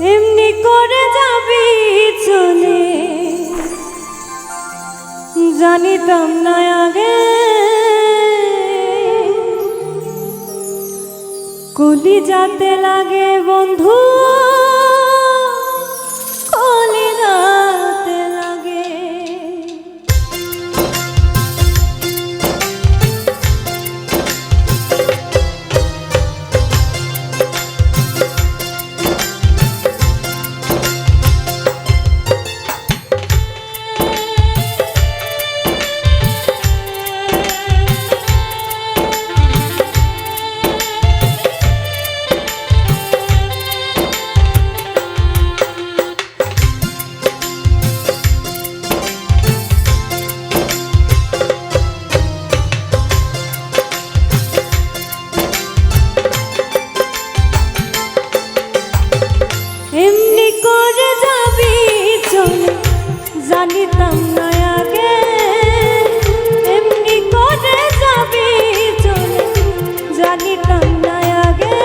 এমনি করে যাবি চলে। জানিতাম না আগে। কলি যাতে লাগে বন্ধু। জানিতাম না আগে, এমনি করে যাবি চলে। জানিতাম না আগে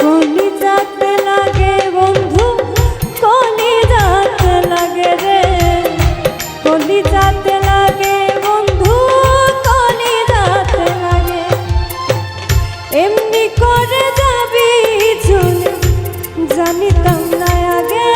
কলি যাতে লাগে বন্ধু কলি যাতে লাগে রে। কলি যাতে লাগে বন্ধু কলি যাতে লাগে। এমনি করে যাবি চলে। জানিতাম না আগে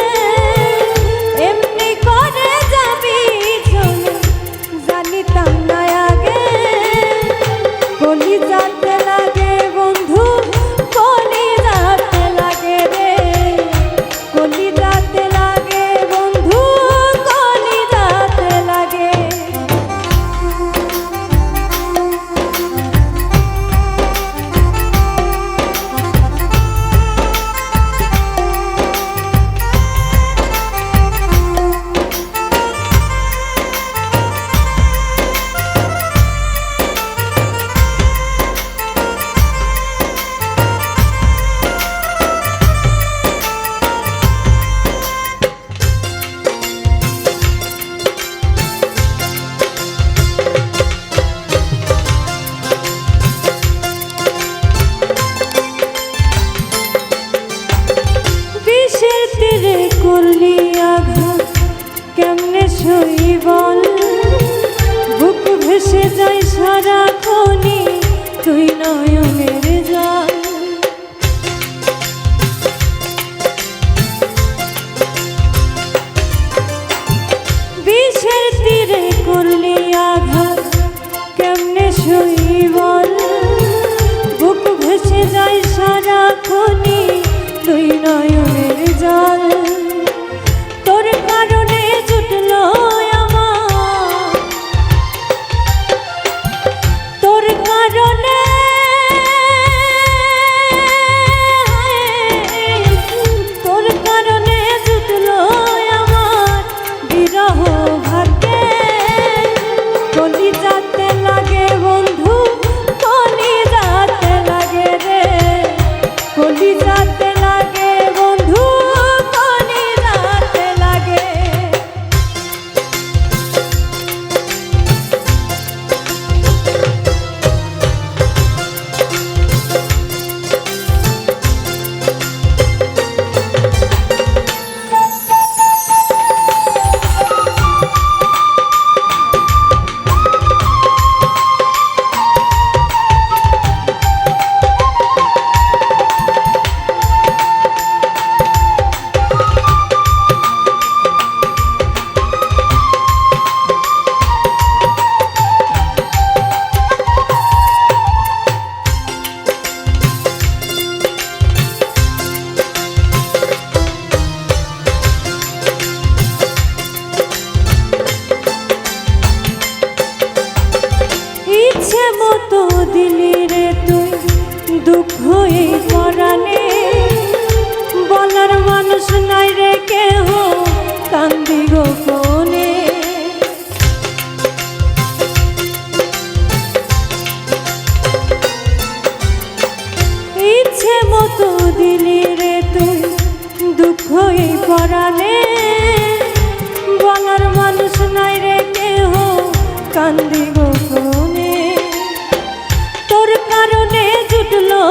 কেমনে সই বল? বুক ভেসে যাই সারা খনি তুই নয়নের জল। বিষের তীরে করলি আঘাত, কেমনে সই বল? বুক ভেসে যায় সারা খনি তুই নয়নের জল। নাই রে কেহ, কান্দি গোপনে ইচ্ছে মতো দিলি রে তুই দুঃখ এই পরাণে বলার মানুষ নাই রে কেহ, কান্দি গোপনে তোর কারণে জুটলো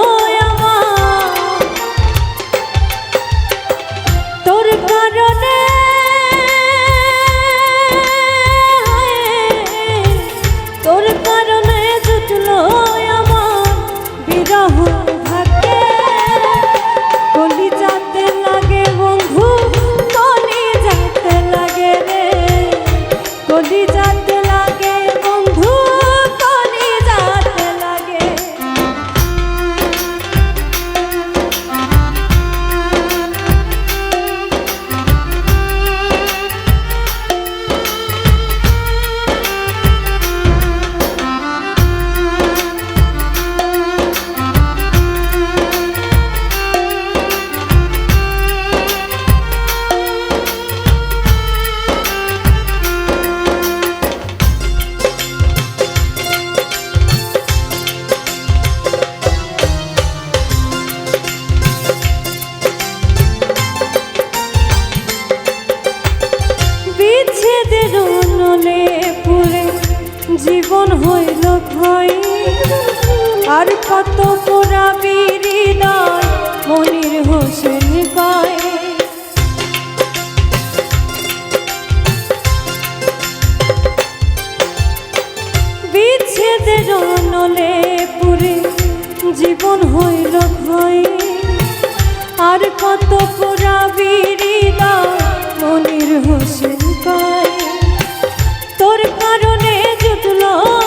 জীবন হইল ভাই আর কত বিড়ি হৃদয়, মনির হোসেন পায় বিচ্ছেদের নলে পুরে জীবন হইল ভাই আর কত পোড়াবি হৃদয়, মনির হোসেন পায় তোর কারণ জুটল